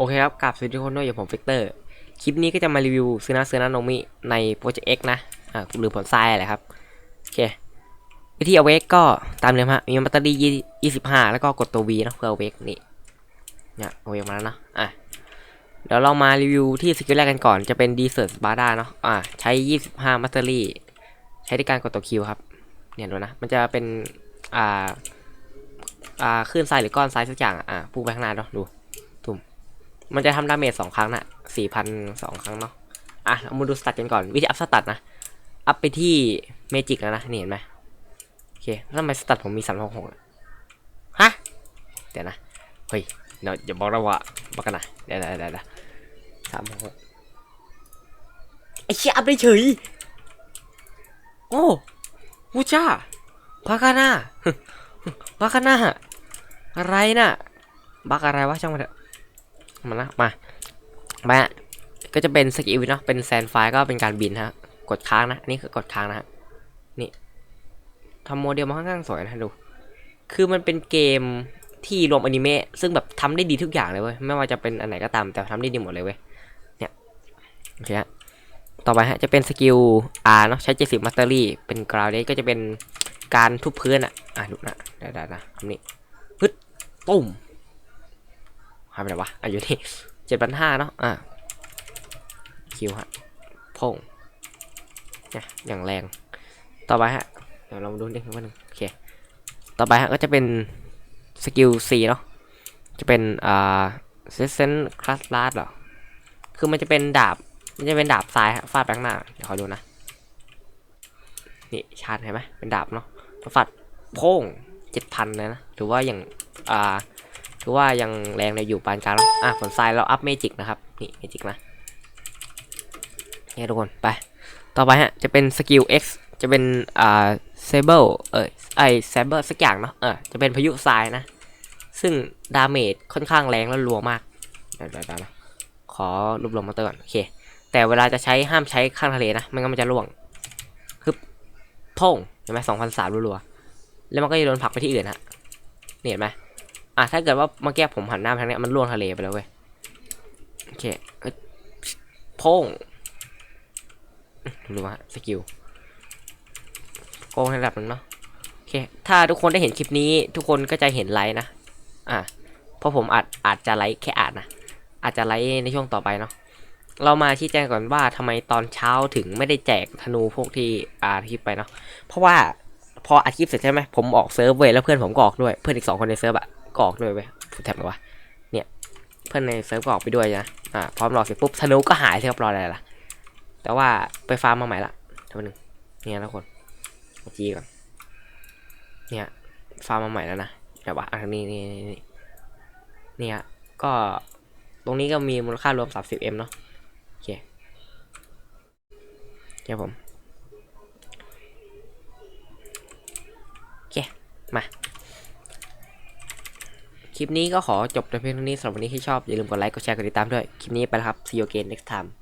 โอเคครับกลับสวัสดีทุกคนด้วยอย่างผมฟิกเตอร์ คลิปนี้ก็จะมารีวิวซื้อนะซื้อนะโนมิในโปรเจกต์ X นะ อ่าหรือผลทรายอะไรครับ โอเค วิธีเอาเวกก็ตามเดิมฮะ มีแบตเตอรี่ยี่สิบห้าแล้วก็กดตัว V เนะเพื่อเอาเวกนี่เนี่ยเอาเวกมาแล้วนะ อะ เดี๋ยวเรามารีวิวที่สกิลแรกกันก่อนจะเป็น d ีเซอร์สบาร์ดาเนาะ อ่า ใช้25แบตเตอรี่ ใช้ในการกดตัวคิวครับ เนี่ยดูนะ มันจะเป็น อ่า อ่าคลื่นทรายหรือก้อนทรายสักอย่างอะอ่าพุ่งไปข้างหน้าเนาะ ดู มันจะทำดาเมจสองครั้งนะสี่พันสองครั้งเนาะ อะเรามาดูสตัดกันก่อน วิธีอัพสตัดนะ อัพไปที่เมจิกแล้วนะ นี่เห็นไหมโอเค แล้วทำไมสตัดผมมีสามหกหกฮะ เดี๋ยวนะ เฮ้ยเดี๋ยวอย่าบอกนะว่าบอกกันนะเดี๋ยวเดี๋ยวเดี๋ยวเดี๋ยวสามหกไอ้เชี่ยอัพได้เฉย โอ้วูจ้าพากาน่าพากาน่าอะไรน่ะบักอะไรวะช่างมันเถอะ มานะมามาก็จะเป็นสกิลเนาะเป็นแซนไฟก็เป็นการบินฮะกดค้างนะอันนี่คือกดค้างนะฮะนี่ทำโมเดลมาค่อนข้างสวยนะดู คือมันเป็นเกมที่รวมอนิเมะซึ่งแบบทำได้ดีทุกอย่างเลยเว้ยไม่ว่าจะเป็นอันไหนก็ตามแต่ทำได้ดีหมดเลยเว้ยเนี่ยโอเคฮะต่อไปฮะจะเป็นสกิล R เนาะใช้70มัตเตอรี่เป็นกราวเดก็จะเป็นการทุบพื้นอะอะดูนะได้ได้นะคำนี้ฮึดตุ้ม หายไปไหนวะอะอยู่นี่เจ็ดพันห้าเนาะอะคิวฮะพงเนี่ยอย่างแรงต่อไปฮะเดี๋ยวเรามาดูนิดนึงว่าหนึ่งโอเคต่อไปฮะก็จะเป็นสกิล C เนาะจะเป็นอ่าเซสเซนคลาสลาดเหรอคือมันจะเป็นดาบมันจะเป็นดาบทรายฮะฟาดไปข้างหน้าเดี๋ยวขอดูนะนี่ชาร์จเห็นไหมเป็นดาบเนาะฟาดโพ่งเจ็ดพันเลยนะถือว่าอย่างอ่า ถือว่ายังแรงในอยู่ปานกลางแล้วอะผลทรายเราอัพเมจิกนะครับ นี่เมจิกนะเนี่ยทุกคน ไป ต่อไปฮะ จะเป็นสกิล X จะเป็นอ่าเซเบิลเออไอเซเบิลสักอย่างเนาะเออจะเป็นพายุทรายนะ ซึ่งดาเมจค่อนข้างแรงและรัวมากเดี๋ยวเดี๋ยวเดี๋ยวนะขอรวบรวมมาเตอร์ก่อนโอเค แต่เวลาจะใช้ห้ามใช้ข้างทะเลนะไม่งั้นมันจะล่วงฮึบพงเห็นไหมสองพันสามรัวๆแล้วมันก็จะโดนผลักไปที่อื่นฮะเห็นไหม อะถ้าเกิดว่าเมื่อกี้ผมหันหน้าทางเนี้ยมันล่วงทะเลไปแล้วเว้ยโอเคเอ้ยพงดูว่าสกิลโกงในระดับหนึ่งเนาะโอเคถ้าทุกคนได้เห็นคลิปนี้ ทุกคนก็จะเห็นไลค์นะอ่าเพราะผมอาจอาจจะไลค์แค่อาจนะอาจจะไลค์ในช่วงต่อไปเนาะเรามาชี้แจงก่อนว่าทำไมตอนเช้าถึงไม่ได้แจกธนูพวกที่อาคลิปไปเนาะเพราะว่าพออัดคลิปเสร็จใช่ไหมผมออกเซิร์ฟเว้ยแล้วเพื่อนผมก็ออกด้วยเพื่อนอีกสองคนในเซิร์ฟอะ ก็อกด้วยเว้ยพูดแทบไหมวะเนี่ยเพื่อนในเซิร์ฟก็อกไปด้วยนะอ่าพร้อมรอเสร็จปุ๊บธนูก็หายเรียบร้อยเลยล่ะ แต่ว่าไปฟาร์มมาใหม่ละทำหนึ่งเนี่ยนะคนจีก่อนเนี่ยฟาร์มมาใหม่แล้วนะแต่ว่าอันนี้นี่นี่นี่เนี่ยก็ตรงนี้ก็มีมูลค่ารวม 30M เนาะโอเคครับผมโอเคมา คลิปนี้ก็ขอจบแต่เพียงเท่านี้สำหรับวันนี้ที่ชอบ อย่าลืมกดไลค์ กดแชร์ กดติดตามด้วย คลิปนี้ไปแล้วครับ see you again next time